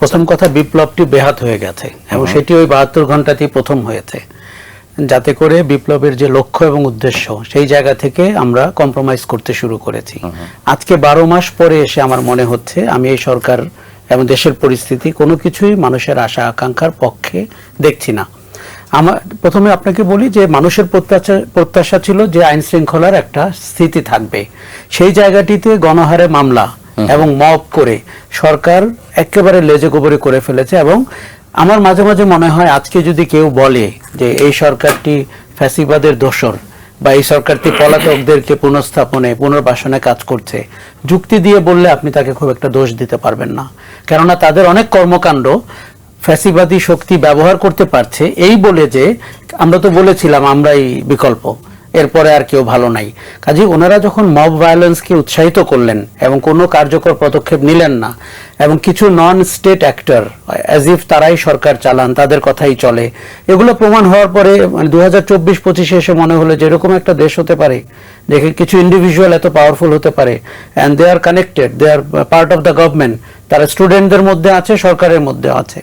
প্রথম কথা বিপ্লবটি বেহাত হয়ে গেছে এবং সেটি ওই বাহাত্তর ঘন্টাতেই প্রথম হয়েছে। যাতে করে বিপ্লবের যে লক্ষ্য এবং উদ্দেশ্য সেই জায়গা থেকে আমরা কম্প্রোমাইজ করতে শুরু করেছি। আজকে বারো মাস পরে এসে আমার মনে হচ্ছে আমি এই সরকার এবং দেশের পরিস্থিতি কোনো কিছুই মানুষের আশা আকাঙ্ক্ষার পক্ষে দেখছি না। আমার প্রথমে আপনাকে বলি যে মানুষের প্রত্যাশা প্রত্যাশা ছিল যে আইন শৃঙ্খলার একটা স্থিতি থাকবে। সেই জায়গাটিতে গণহারে মামলা এবং মব করে সরকার একেবারে লেজে গোবরে করে ফেলেছে এবং আমার মাঝে মাঝে মনে হয় আজকে যদি কেউ বলে যে এই সরকারটি ফ্যাসিবাদের দোসর বা এই সরকারটি পলাতকদেরকে পুনঃস্থাপনে, পুনর্বাসনে কাজ করছে, যুক্তি দিয়ে বললে আপনি তাকে খুব একটা দোষ দিতে পারবেন না। কেননা তাদের অনেক কর্মকাণ্ড ফ্যাসিবাদী শক্তি ব্যবহার করতে পারছে। এই বলে যে, আমরা তো বলেছিলাম আমরাই বিকল্প। এরপরে আর কেউ ভালো নাই। কাজে ওনারা যখন মব ভায়োলেন্সকে উৎসাহিত করলেন এবং কোনো কার্যকর পদক্ষেপ নিলেন না এবং কিছু non state actor as if তারাই সরকার চালান, তাদের কথাই চলে, এগুলো প্রমাণ হওয়ার পরে মানে দু হাজার চব্বিশ পঁচিশে এসে মনে হলো যে এরকম একটা দেশ হতে পারে, দেখে কিছু ইন্ডিভিজুয়াল এত পাওয়ারফুল হতে পারে and they are connected they are part of the government তারা স্টুডেন্টদের মধ্যে আছে, সরকারের মধ্যে আছে।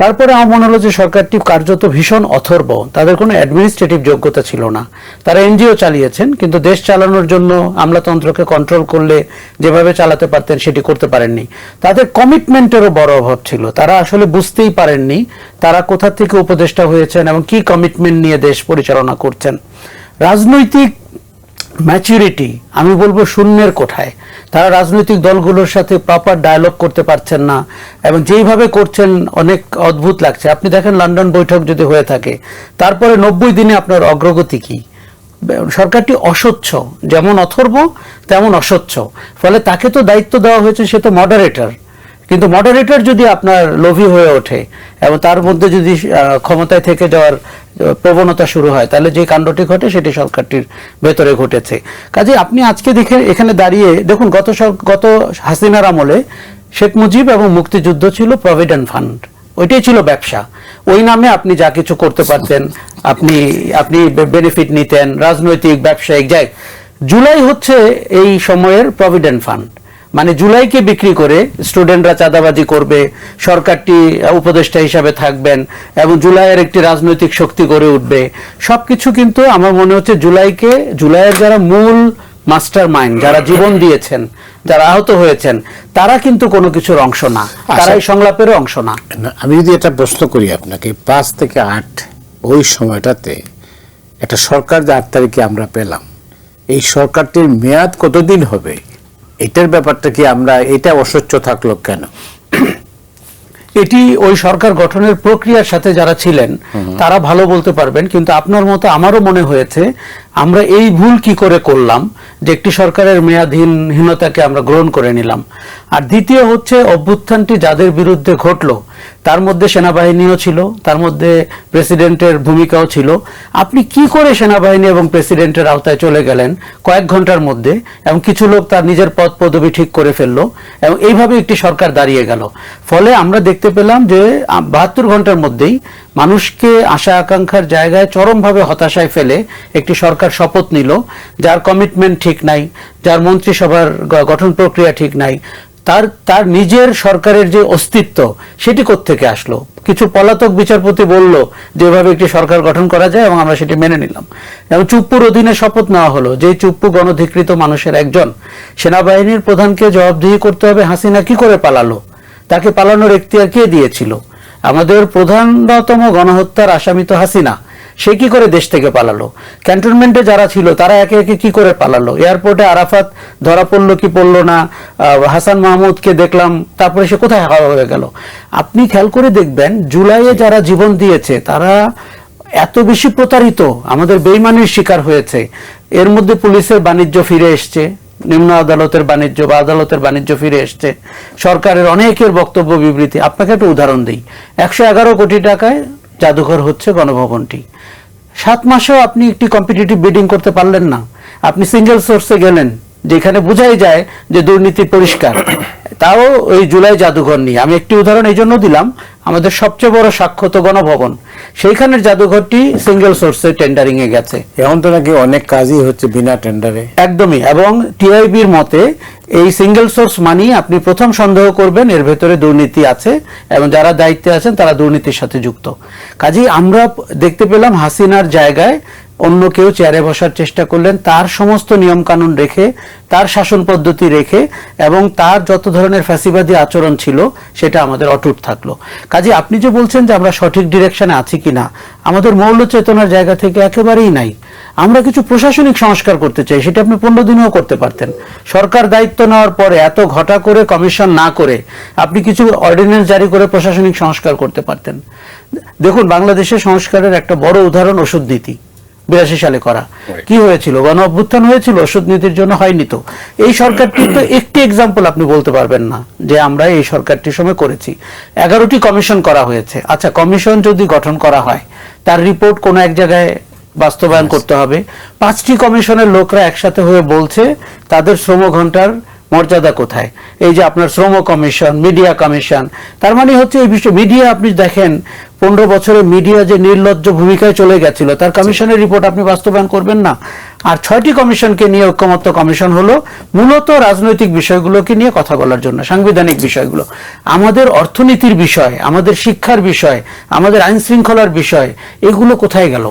তারপরে আমার মনে হলো যে সরকারটি কার্যত ভীষণ অথর্ব। তাদের কোনো অ্যাডমিনিস্ট্রেটিভ যোগ্যতা ছিল না। তারা এনজিও চালিয়েছেন, কিন্তু দেশ চালানোর জন্য আমলাতন্ত্রকে কন্ট্রোল করলে যেভাবে চালাতে পারতেন সেটি করতে পারেননি। তাদের কমিটমেন্টেরও বড় অভাব ছিল। তারা আসলে বুঝতেই পারেননি তারা কোথা থেকে উপদেষ্টা হয়েছেন এবং কি কমিটমেন্ট নিয়ে দেশ পরিচালনা করছেন। রাজনৈতিক ম্যাচুরিটি আমি বলব শূন্যের কোঠায়। তারা রাজনৈতিক দলগুলোর সাথে প্রপার ডায়ালগ করতে পারছেন না এবং যেইভাবে করছেন অনেক অদ্ভুত লাগছে। আপনি দেখেন লন্ডন বৈঠক যদি হয়ে থাকে, তারপরে নব্বই দিনে আপনার অগ্রগতি কি? সরকারটি অস্বচ্ছ, যেমন অথর্ব, তেমন অস্বচ্ছ। ফলে তাকে তো দায়িত্ব দেওয়া হয়েছে, সে তো মডারেটর কিন্তু মডারেটর যদি আপনার লোভী হয়ে ওঠে এবং তার মধ্যে যদি ক্ষমতায় থেকে যাওয়ার প্রবণতা শুরু হয়, তাহলে যে কাণ্ডটি ঘটে সেটি সরকারটির ভেতরে ঘটেছে। কাজে আপনি আজকে দেখে, এখানে দাঁড়িয়ে দেখুন, গত গত হাসিনার আমলে শেখ মুজিব এবং মুক্তিযুদ্ধ ছিল প্রভিডেন্ট ফান্ড ওইটাই ছিল ব্যবসা। ওই নামে আপনি যা কিছু করতে পারতেন, আপনি আপনি বেনিফিট নিতেন, রাজনৈতিক, ব্যবসায়িক, যাই জুলাই হচ্ছে এই সময়ের প্রভিডেন্ট ফান্ড মানে জুলাইকে বিক্রি করে স্টুডেন্টরা চাঁদাবাজি করবে সরকারটি উপদেষ্টা হিসাবে থাকবেন এবং জুলাইয়ের একটি রাজনৈতিক শক্তি গড়ে উঠবে। সবকিছু কিন্তু আমার মনে হচ্ছে জুলাইকে জুলাইয়ের যারা মূল মাস্টার মাইন্ড যারা জীবন দিয়েছেন যারা আহত হয়েছেন তারা কিন্তু কোনো কিছুর অংশ না। তারা এই সংলাপেরও অংশ না, আমি যদি এটা প্রশ্ন করি আপনাকে পাঁচ থেকে আট ওই সময়টাতে একটা সরকার যে আট তারিখে আমরা পেলাম এই সরকারটির মেয়াদ কতদিন হবে? এটার ব্যাপারটা কি আমরা এটা অস্বচ্ছ থাকল কেন? এটি ওই সরকার গঠনের প্রক্রিয়ার সাথে যারা ছিলেন তারা ভালো বলতে পারবেন কিন্তু আপনার মতো আমারও মনে হয়েছে আমরা এই ভুল কি করে করলাম যে একটি সরকারের মেয়াদহীনহীনতাকে আমরা গ্রহণ করে নিলাম? আর দ্বিতীয় হচ্ছে, অভ্যুত্থানটি যাদের বিরুদ্ধে ঘটলো, তার মধ্যে সেনাবাহিনীও ছিল, তার মধ্যে প্রেসিডেন্টের ভূমিকাও ছিল। আপনি কি করে সেনাবাহিনী এবং প্রেসিডেন্টের আওতায় চলে গেলেন কয়েক ঘণ্টার মধ্যে এবং কিছু লোক তার নিজের পদ পদবি ঠিক করে ফেলল এবং এইভাবে একটি সরকার দাঁড়িয়ে গেল? ফলে আমরা দেখতে পেলাম যে বাহাত্তর ঘণ্টার মধ্যেই মানুষকে আশা আকাঙ্ক্ষার জায়গায় চরমভাবে হতাশায় ফেলে একটি সরকার শপথ নিল, যার কমিটমেন্ট ঠিক নাই, যার মন্ত্রিসভার গঠন প্রক্রিয়া ঠিক নাই। তার তার নিজের সরকারের যে অস্তিত্ব, সেটি থেকে আসলো? কিছু পলাতক বিচারপতি বলল যে এভাবে একটি সরকার গঠন করা যায় এবং আমরা সেটি মেনে নিলাম। এবং চুপ্পুর অধীনে শপথ নেওয়া হলো যে চুপ্পু গণধিকৃত মানুষের একজন। সেনাবাহিনীর প্রধানকে জবাবদিহি করতে হবে হাসিনা কি করে পালালো? তাকে পালানোর এখতিয়ার কে দিয়েছিল? আমাদের প্রধানতম গণহত্যার আসামি তো হাসিনা। সে কি করে দেশ থেকে পালালো? ক্যান্টনমেন্টে যারা ছিল, তারা একে একে কি করে পালালো? এয়ারপোর্টে আরাফাত ধরা পড়ল কি পড়ল না? হাসান মাহমুদকে দেখলাম, তারপরে সে কোথায় হাওয়া হয়ে গেল? আপনি খেয়াল করে দেখবেন, জুলাইয়ে যারা জীবন দিয়েছে, তারা এত বেশি প্রতারিত, আমাদের বেইমানির শিকার হয়েছে। এর মধ্যে পুলিশের বাণিজ্য ফিরে এসছে। নিম্ন আদালতের বাণিজ্য বা আদালতের বাণিজ্য ফিরে এসছে। সরকারের অনেকের বক্তব্য বিবৃতি। আপনাকে একটা উদাহরণ দিই। একশো এগারো কোটি টাকায় জাদুঘর হচ্ছে গণভবনটি। সাত মাসেও আপনি একটি কম্পিটিটিভ বিডিং করতে পারলেন না। আপনি সিঙ্গেল সোর্সে গেলেন। যেখানে বোঝাই যায় যে দুর্নীতি পরিষ্কার। তাও ওই জুলাই জাদুঘর নিয়ে। আমি একটি উদাহরণ এই জন্য দিলাম আমাদের সবচেয়ে বড় সাক্ষত গণভবন। সেইখানের জাদুঘরটি সিঙ্গেল সোর্সে টেন্ডারিং এ গেছে। এখন তো নাকি অনেক কাজই হচ্ছে বিনা টেন্ডারে একদমই এবং টিআইবির মতে এই সিঙ্গেল সোর্স মানি আপনি প্রথম সন্দেহ করবেন এর ভেতরে দুর্নীতি আছে এবং যারা দায়িত্বে আছেন তারা দুর্নীতির সাথে যুক্ত। কাজেই আমরা দেখতে পেলাম হাসিনার জায়গায় অন্য কেউ চেয়ারে বসার চেষ্টা করলেন, তার সমস্ত নিয়ম কানুন রেখে, তার শাসন পদ্ধতি রেখে এবং তার যত ধরনের ফ্যাসিবাদী আচরণ ছিল, সেটা আমাদের অটুট থাকল। কাজে আপনি যে বলছেন যে আমরা সঠিক ডিরেকশনে আছি কিনা, আমাদের মৌল চেতনার জায়গা থেকে একেবারেই নাই। আমরা কিছু প্রশাসনিক সংস্কার করতে চাই, সেটা আপনি পনেরো দিনেও করতে পারতেন। সরকার দায়িত্ব নেওয়ার পরে এত ঘটা করে কমিশন না করে আপনি কিছু অর্ডিন্যান্স জারি করে প্রশাসনিক সংস্কার করতে পারতেন। দেখুন, বাংলাদেশের সংস্কারের একটা বড় উদাহরণ ওষুধ নীতি। বিরাশি সালে করা। কি হয়েছিল? গণ অভ্যুত্থান হয়েছিল ওষুধ নীতির জন্য হয়নি তো। এই সরকারটির তো একটি এক্সাম্পল আপনি বলতে পারবেন না যে আমরা এই সরকারটির সময় করেছি। এগারোটি কমিশন করা হয়েছে। আচ্ছা কমিশন যদি গঠন করা হয় তার রিপোর্ট কোনো এক জায়গায় বাস্তবায়ন করতে হবে। পাঁচটি কমিশনের লোকরা একসাথে হয়ে বলছে তাদের শ্রম ঘণ্টার মর্যাদা কোথায়? এই যে আপনার শ্রম কমিশন মিডিয়া কমিশন তার মানে হচ্ছে এই বিষয় মিডিয়া আপনি দেখেন পনেরো বছরে মিডিয়া যে নির্লজ্জ ভূমিকায় চলে গেছিল তার কমিশনের রিপোর্ট আপনি বাস্তবায়ন করবেন না। আর ছয়টি কমিশনকে নিয়ে ঐক্যমত্য কমিশন হলো মূলত রাজনৈতিক বিষয়গুলোকে নিয়ে কথা বলার জন্য সাংবিধানিক বিষয়গুলো। আমাদের অর্থনীতির বিষয় আমাদের শিক্ষার বিষয় আমাদের আইন শৃঙ্খলার বিষয় এগুলো কোথায় গেল?